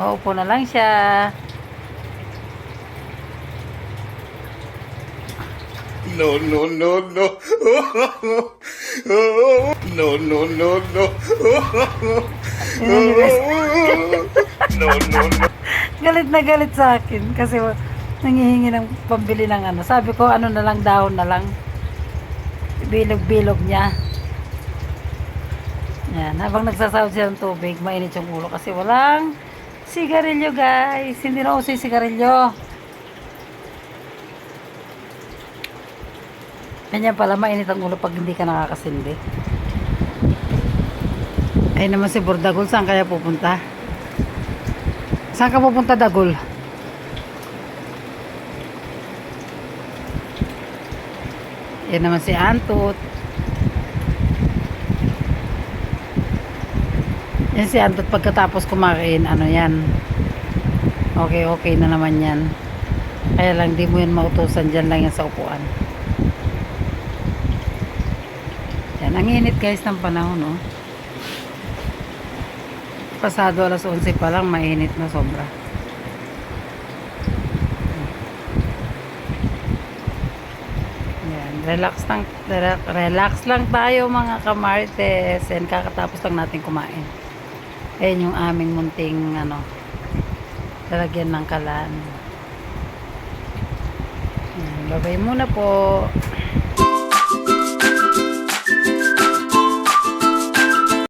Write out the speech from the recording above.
Uupo na lang siya. No, no, no, no. No, no, no, no. No, no, no. Galit na galit sa akin kasi nangihingi ng pambili ng ano. Sabi ko ano na lang dahon na lang. Bilog-bilog niya. Yan, habang nagsasahod siya ng tubig, mainit yung ulo kasi walang sigarilyo guys. Hindi na uso yung sigarilyo. Ganyan pala, mainit ang ulo pag hindi ka nakakasindi. Ay naman si Bordagol, saan kaya pupunta? Saan ka pupunta, Dagol? Yan naman si Antot. Yan si Antot pagkatapos kumain, ano yan. Okay, okay na naman yan. Kaya lang di mo yan mautusan dyan lang yan sa upuan. Yan, ang init guys ng panahon, oh. Pasado alas 11 pa lang, mainit na sobra. Yan, relax lang, re- relax lang tayo mga kamartes. And kakatapos lang natin kumain. Ayan yung aming munting, ano, lalagyan ng kalan. Babay muna po.